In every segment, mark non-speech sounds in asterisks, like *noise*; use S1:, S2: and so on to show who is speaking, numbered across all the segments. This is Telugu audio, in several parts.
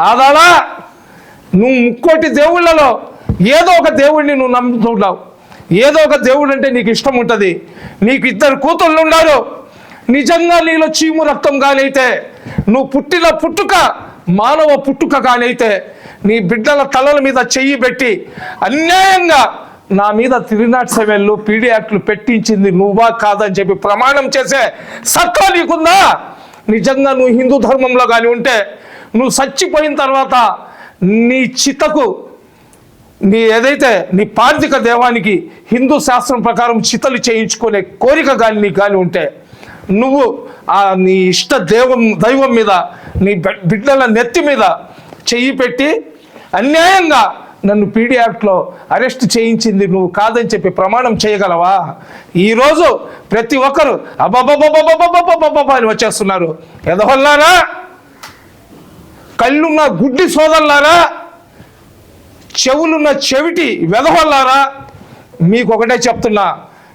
S1: ఆదాలా నువ్వు ముక్కోటి దేవుళ్ళలో ఏదో ఒక దేవుడిని నువ్వు నమ్ముతుంటావు. ఏదో ఒక దేవుడు అంటే నీకు ఇష్టం ఉంటుంది. నీకు ఇద్దరు కూతుళ్ళు ఉన్నారు. నిజంగా నీలో చీము రక్తం కానైతే నువ్వు పుట్టిన పుట్టుక మానవ పుట్టుక కానైతే నీ బిడ్డల తలల మీద చెయ్యి పెట్టి అన్యాయంగా నా మీద త్రీ నాట్ సెవెన్లు పీడీ యాక్ట్లు పెట్టించింది నువ్వా కాదని చెప్పి ప్రమాణం చేసే సత్తా నీకుందా? నిజంగా నువ్వు హిందూ ధర్మంలో కానీ ఉంటే నువ్వు చచ్చిపోయిన తర్వాత నీ చితకు నీ ఏదైతే నీ పార్థిక దేవానికి హిందూ శాస్త్రం ప్రకారం చితలు చేయించుకునే కోరిక కానీ నీకు కానీ ఉంటే నువ్వు ఆ నీ ఇష్ట దేవం దైవం మీద నీ బిడ్డల నెత్తి మీద చెయ్యి పెట్టి అన్యాయంగా నన్ను పీడీ యాక్ట్లో అరెస్ట్ చేయించింది నువ్వు కాదని చెప్పి ప్రమాణం చేయగలవా? ఈరోజు ప్రతి ఒక్కరు అబ్బబ్బబ్బబ్బబ్బబ్బబ్బబ్బబ్బ అని వచ్చేస్తున్నారు ఎదవల్లారా కళ్ళున్న గుడ్డి సోదరులారా చెవులున్న చెవిటి వెధవల్లారా మీకు ఒకటే చెప్తున్నా.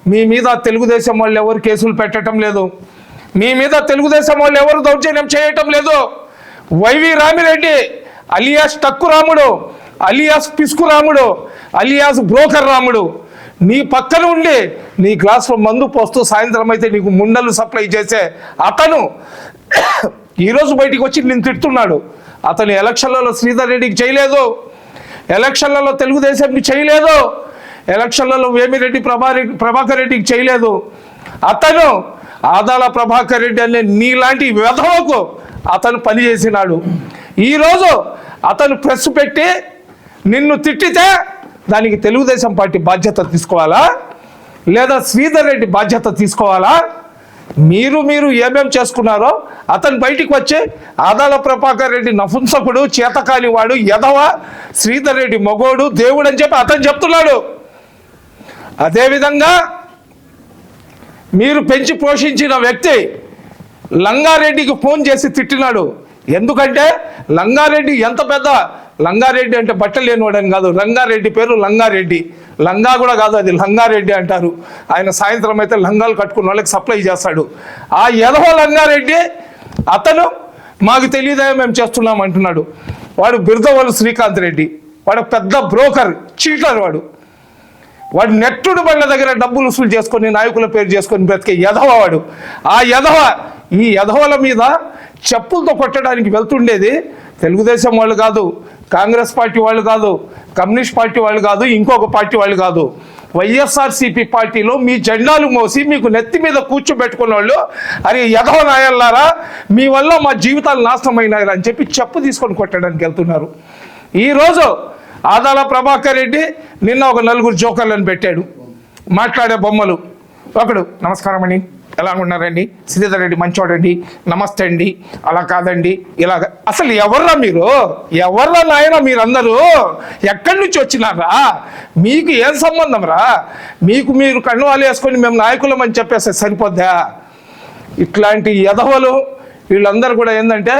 S1: మీ మీద తెలుగుదేశం వాళ్ళు ఎవరు కేసులు పెట్టడం లేదు. మీ మీద తెలుగుదేశం వాళ్ళు ఎవరు దౌర్జన్యం చేయటం లేదు. వైవి రామిరెడ్డి అలియాస్ టక్కు రాముడు అలియాస్ పిసుకు రాముడు అలియాస్ బ్రోకర్ రాముడు నీ పక్కన ఉండి నీ గ్లాసులో మందు పోస్తూ సాయంత్రం అయితే నీకు ముండలు సప్లై చేసే అతను. *coughs* ఈరోజు బయటికి వచ్చి నేను తిడుతున్నాడు. అతను ఎలక్షన్లలో శ్రీధర్ రెడ్డికి చేయలేదు. ఎలక్షన్లలో తెలుగుదేశంకి చేయలేదు. ఎలక్షన్లలో వేమిరెడ్డి ప్రభా ప్రభాకర్ రెడ్డికి చేయలేదు. అతను ఆదాల ప్రభాకర్ రెడ్డి అనే నీలాంటి వ్యధవకు అతను పనిచేసినాడు. ఈరోజు అతను ప్రెస్ పెట్టి నిన్ను తిట్టితే దానికి తెలుగుదేశం పార్టీ బాధ్యత తీసుకోవాలా? లేదా శ్రీధర్ రెడ్డి బాధ్యత తీసుకోవాలా? మీరు మీరు ఏమేం చేసుకున్నారో అతను బయటికి వచ్చి ఆదాల ప్రభాకర్ రెడ్డి నపుంసకుడు చేతకాని వాడు యదవ శ్రీధర్ రెడ్డి మగోడు దేవుడు అని చెప్పి అతను చెప్తున్నాడు. అదేవిధంగా మీరు పెంచి పోషించిన వ్యక్తి లంగారెడ్డికి ఫోన్ చేసి తిట్టినాడు. ఎందుకంటే లంగారెడ్డి ఎంత పెద్ద? లంగారెడ్డి అంటే బట్టలు లేనివాడని కాదు. రంగారెడ్డి పేరు లంగారెడ్డి. లంగా కూడా కాదు అది లంగారెడ్డి అంటారు. ఆయన సాయంత్రం అయితే లంగాలు కట్టుకున్న వాళ్ళకి సప్లై చేస్తాడు. ఆ ఎదవ లంగారెడ్డి అతను మాకు తెలియదా మేము చేస్తున్నాం అంటున్నాడు. వాడు బిర్దవాళ్ళు శ్రీకాంత్ రెడ్డి. వాడు పెద్ద బ్రోకర్ చీటర్ వాడు. వాడు నెట్టుడు బండ్ల దగ్గర డబ్బులు వసూలు చేసుకొని నాయకుల పేరు చేసుకొని బ్రతికే యధవ వాడు. ఆ యధవ ఈ యధవల మీద చెప్పులతో కొట్టడానికి వెళ్తుండేది తెలుగుదేశం వాళ్ళు కాదు. కాంగ్రెస్ పార్టీ వాళ్ళు కాదు కమ్యూనిస్ట్ పార్టీ వాళ్ళు కాదు ఇంకొక పార్టీ వాళ్ళు కాదు. వైఎస్ఆర్సీపీ పార్టీలో మీ జెండాలు మోసి మీకు నెత్తి మీద కూర్చోబెట్టుకున్న వాళ్ళు అరే యదవ నాయల్లారా మీ వల్ల మా జీవితాలు నాశనం అని చెప్పి చెప్పు తీసుకొని కొట్టడానికి వెళ్తున్నారు. ఈరోజు ఆదాల ప్రభాకర్ రెడ్డి నిన్న ఒక నలుగురు జోకర్లను పెట్టాడు. మాట్లాడే బొమ్మలు. ఒకడు నమస్కారం అండి. ఎలా ఉన్నారండి శ్రీధర్ రెడ్డి మంచోడండి నమస్తే అండి అలా కాదండి ఇలా అసలు ఎవర్రా మీరు? ఎవర్రా నాయన మీరందరూ? ఎక్కడి నుంచి వచ్చినారా? మీకు ఏం సంబంధం రా? మీకు మీరు కన్నువాలు వేసుకొని మేము నాయకులం అని చెప్పేసి సరిపోద్దా? ఇట్లాంటి ఎదవలు వీళ్ళందరూ కూడా ఏంటంటే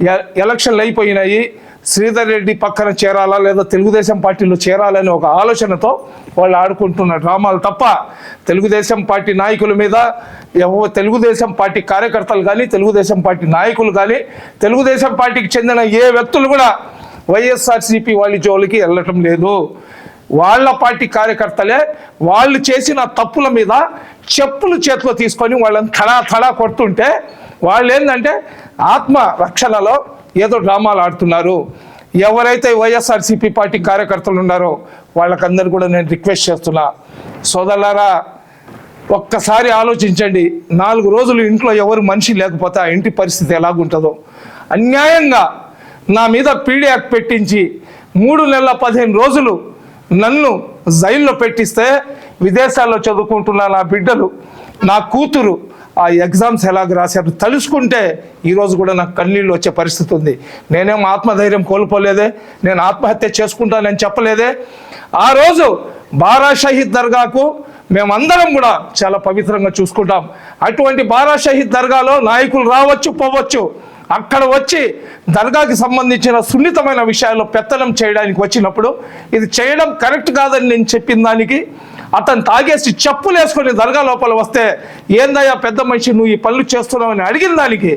S1: ఎ- ఎలక్షన్లు అయిపోయినాయి. శ్రీధర్ రెడ్డి పక్కన చేరాలా లేదా తెలుగుదేశం పార్టీలో చేరాలని ఒక ఆలోచనతో వాళ్ళు ఆడుకుంటున్న డ్రామాలు తప్ప తెలుగుదేశం పార్టీ నాయకుల మీద తెలుగుదేశం పార్టీ కార్యకర్తలు కానీ తెలుగుదేశం పార్టీ నాయకులు కానీ తెలుగుదేశం పార్టీకి చెందిన ఏ వ్యక్తులు కూడా వైఎస్ఆర్సీపీ వాళ్ళ జోలికి వెళ్ళటం లేదు. వాళ్ళ పార్టీ కార్యకర్తలే వాళ్ళు చేసిన తప్పుల మీద చెప్పులు చేతిలో తీసుకొని వాళ్ళని తడా తడా కొడుతుంటే వాళ్ళు ఏంటంటే ఆత్మ రక్షణలో ఏదో డ్రామాలు ఆడుతున్నారు. ఎవరైతే వైఎస్ఆర్సీపీ పార్టీ కార్యకర్తలు ఉన్నారో వాళ్ళకందరూ కూడా నేను రిక్వెస్ట్ చేస్తున్నా. సోదరులారా ఒక్కసారి ఆలోచించండి. నాలుగు రోజులు ఇంట్లో ఎవరు మనిషి లేకపోతే ఆ ఇంటి పరిస్థితి ఎలాగుంటుందో. అన్యాయంగా నా మీద పీడీ యాక్ట్ పెట్టించి మూడు నెలల పదిహేను రోజులు నన్ను జైల్లో పెట్టిస్తే విదేశాల్లో చదువుకుంటున్న నా బిడ్డలు నా కూతురు ఆ ఎగ్జామ్స్ ఎలాగ రాశారు తలుసుకుంటే ఈరోజు కూడా నాకు కన్నీళ్ళు వచ్చే పరిస్థితి ఉంది. నేనేం ఆత్మధైర్యం కోల్పోలేదే నేను ఆత్మహత్య చేసుకుంటానని చెప్పలేదే. ఆ రోజు బారా షహీద్ దర్గాకు మేమందరం కూడా చాలా పవిత్రంగా చూసుకుంటాం. అటువంటి బారా షహీద్ దర్గాలో నాయకులు రావచ్చు పోవచ్చు. అక్కడ వచ్చి దర్గాకి సంబంధించిన సున్నితమైన విషయాల్లో పెత్తనం చేయడానికి వచ్చినప్పుడు ఇది చేయడం కరెక్ట్ కాదని నేను చెప్పిన దానికి అతను తాగేసి చెప్పులు వేసుకొని దర్గా లోపల వస్తే ఏందయ్యా పెద్ద మనిషి నువ్వు ఈ పనులు చేస్తున్నావని అడిగిన దానికి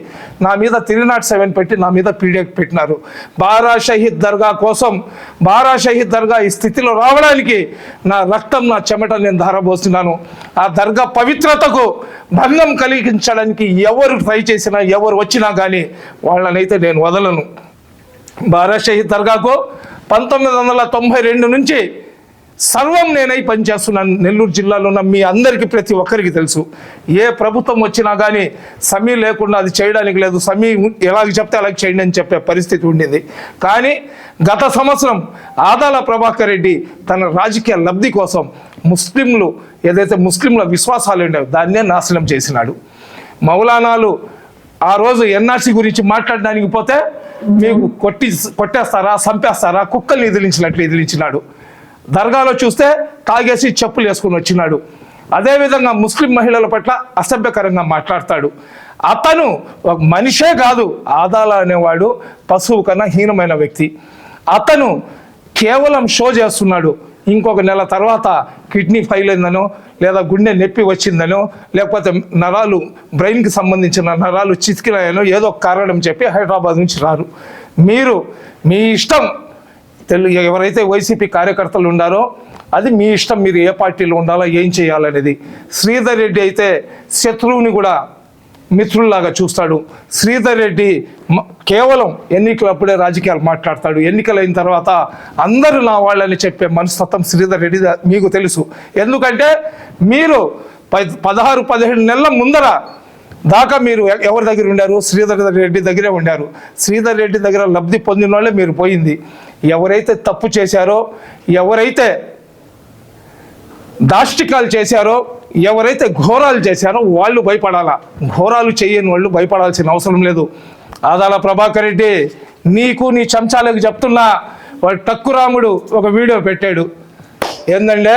S1: నా మీద త్రీ నాట్ సెవెన్ పెట్టి నా మీద పీడిఎఫ్ పెట్టినారు. బారా షహీద్ దర్గా కోసం బారా షహీద్ దర్గా ఈ స్థితిలో రావడానికి నా రక్తం నా చెమట నేను ధారబోస్తున్నాను ఆ దర్గా పవిత్రతకు భంగం కలిగించడానికి ఎవరు ట్రై చేసినా ఎవరు వచ్చినా కానీ వాళ్ళనైతే నేను వదలను. బారా షహీద్ దర్గాకు పంతొమ్మిది వందల తొంభై రెండు నుంచి సర్వం నేనై పనిచేస్తున్నాను. నెల్లూరు జిల్లాలో ఉన్న మీ అందరికీ ప్రతి ఒక్కరికి తెలుసు. ఏ ప్రభుత్వం వచ్చినా కానీ సమీ లేకుండా అది చేయడానికి లేదు. సమీ ఎలాగ చెప్తే అలాగ చేయండి అని చెప్పే పరిస్థితి ఉండింది. కానీ గత సంవత్సరం ఆదాల ప్రభాకర్ రెడ్డి తన రాజకీయ లబ్ధి కోసం ముస్లింలు ఏదైతే ముస్లింల విశ్వాసాలు ఉండేవి దాన్నే నాశనం చేసినాడు. మౌలానాలు ఆ రోజు ఎన్ఆర్సీ గురించి మాట్లాడడానికి పోతే మీకు కొట్టి కొట్టేస్తారా చంపేస్తారా కుక్కల్ని ఎదిలించినట్లు ఎదిలించినాడు దర్గాలో చూస్తే తాగేసి చెప్పులు వేసుకుని వచ్చినాడు. అదేవిధంగా ముస్లిం మహిళల పట్ల అసభ్యకరంగా మాట్లాడతాడు. అతను ఒక మనిషే కాదు ఆదాల అనేవాడు పశువు కన్నా హీనమైన వ్యక్తి. అతను కేవలం షో చేస్తున్నాడు. ఇంకొక నెల తర్వాత కిడ్నీ ఫెయిల్ అయిందనో లేదా గుండె నొప్పి వచ్చిందనో లేకపోతే నరాలు బ్రెయిన్కి సంబంధించిన నరాలు చితికినాయనో ఏదో కారణం చెప్పి హైదరాబాద్ నుంచి రారు. మీరు మీ ఇష్టం తెలు ఎవరైతే వైసీపీ కార్యకర్తలు ఉండారో అది మీ ఇష్టం మీరు ఏ పార్టీలో ఉండాలో ఏం చేయాలనేది. శ్రీధర్ రెడ్డి అయితే శత్రువుని కూడా మిత్రుల్లాగా చూస్తాడు. శ్రీధర్ రెడ్డి మ- కేవలం ఎన్నికలప్పుడే రాజకీయాలు మాట్లాడతాడు. ఎన్నికలైన తర్వాత అందరూ నా వాళ్ళని చెప్పే మనస్తత్వం శ్రీధర్ రెడ్డి మీకు తెలుసు. ఎందుకంటే మీరు పదహారు పదిహేడు నెలల ముందర దాకా మీరు ఎవరి దగ్గర ఉండారు? శ్రీధర్ రెడ్డి దగ్గరే ఉండారు. శ్రీధర్ రెడ్డి దగ్గర లబ్ధి పొందిన వాళ్ళే మీరు పోయింది. ఎవరైతే తప్పు చేశారో ఎవరైతే దాష్టికాలు చేశారో ఎవరైతే ఘోరాలు చేశారో వాళ్ళు భయపడాలా? ఘోరాలు చేయని వాళ్ళు భయపడాల్సిన అవసరం లేదు. ఆదాల ప్రభాకర్ రెడ్డి నీకు నీ చెంచాలకు చెప్తున్నా వాడు టక్కురాముడు ఒక వీడియో పెట్టాడు. ఏందంటే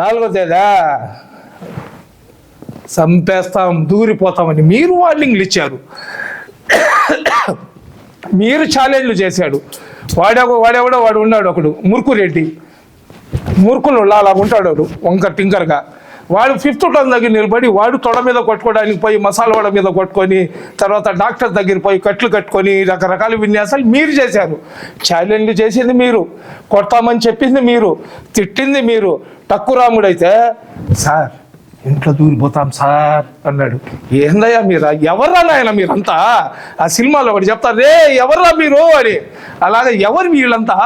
S1: నాలుగో తేదా చంపేస్తాం దూరిపోతామని మీరు వార్నింగ్లు ఇచ్చారు. మీరు ఛాలెంజ్లు చేశాడు. వాడే వాడెవడో వాడు ఉన్నాడు ఒకడు మురుకు రెడ్డి మూర్ఖులు అలా ఉంటాడు వాడు వంకర్ టింకర్గా. వాడు ఫిఫ్త్ టౌన్ దగ్గర నిలబడి వాడు తొడ మీద కొట్టుకోవడానికి పోయి మసాలా వడ మీద కొట్టుకొని తర్వాత డాక్టర్ దగ్గర పోయి కట్లు కట్టుకొని రకరకాల విన్యాసాలు మీరు చేశారు. ఛాలెంజ్ చేసింది మీరు. కొడతామని చెప్పింది మీరు. తిట్టింది మీరు. టక్కురాముడైతే సార్ ఇంట్లో దూరిపోతాం సార్ అన్నాడు. ఏందయ్యా మీరు? ఎవర్రా నాయన మీరంతా? ఆ సినిమాలో ఒకటి చెప్తారు రే ఎవర్రా మీరు? అని. అలాగే ఎవరు వీళ్ళంతా?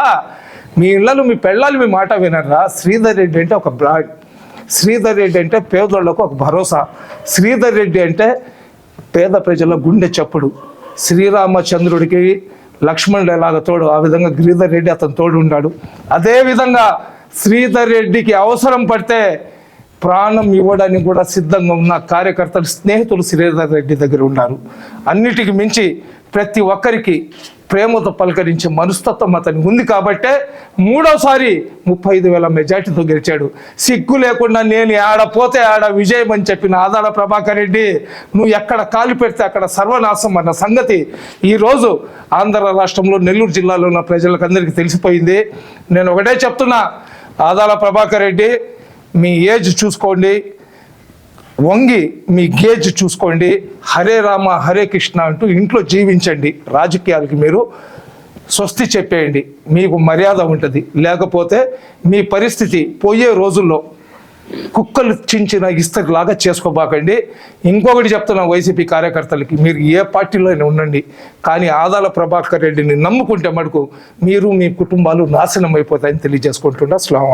S1: మీ ఇళ్ళలో మీ పెళ్ళాలు మీ మాట వినరా శ్రీధర్ రెడ్డి అంటే ఒక బ్రాడ్. శ్రీధర్ రెడ్డి అంటే పేదోళ్ళకు ఒక భరోసా. శ్రీధర్ రెడ్డి అంటే పేద ప్రజల గుండె చప్పుడు. శ్రీరామచంద్రుడికి లక్ష్మణుడు ఎలాగ తోడు? ఆ విధంగా గిరిధర్ రెడ్డి అతను తోడు ఉన్నాడు అదేవిధంగా శ్రీధర్ రెడ్డికి అవసరం పడితే ప్రాణం ఇవ్వడానికి కూడా సిద్ధంగా ఉన్న కార్యకర్తలు స్నేహితులు శ్రీధర్ రెడ్డి దగ్గర ఉన్నారు. అన్నిటికి మించి ప్రతి ఒక్కరికి ప్రేమతో పలకరించే మనస్తత్వం అతనికి ఉంది కాబట్టే మూడోసారి ముప్పై ఐదు వేల మెజార్టీతో గెలిచాడు. సిగ్గు లేకుండా నేను ఆడ పోతే ఆడ విజయం అని చెప్పిన ఆదాల ప్రభాకర్ రెడ్డి నువ్వు ఎక్కడ కాలు పెడితే అక్కడ సర్వనాశం అన్న సంగతి ఈరోజు ఆంధ్ర రాష్ట్రంలో నెల్లూరు జిల్లాలో ఉన్న ప్రజలకు అందరికీ తెలిసిపోయింది. నేను ఒకటే చెప్తున్నా ఆదాల ప్రభాకర్ రెడ్డి మీ ఏజ్ చూసుకోండి. వంగి మీ గేజ్ చూసుకోండి. హరే రామ హరే కృష్ణ అంటూ ఇంట్లో జీవించండి. రాజకీయాలకి మీరు స్వస్తి చెప్పేయండి. మీకు మర్యాద ఉంటుంది. లేకపోతే మీ పరిస్థితి పోయే రోజుల్లో కుక్కలు చించిన ఇస్తరిలాగా చేసుకోబాకండి. ఇంకొకటి చెప్తున్నా వైసీపీ కార్యకర్తలకి మీరు ఏ పార్టీలోనే ఉండండి. కానీ ఆదాల ప్రభాకర్ రెడ్డిని నమ్ముకుంటే మటుకు మీరు మీ కుటుంబాలు నాశనం అయిపోతాయని తెలియజేసుకుంటున్నా. అస్సలం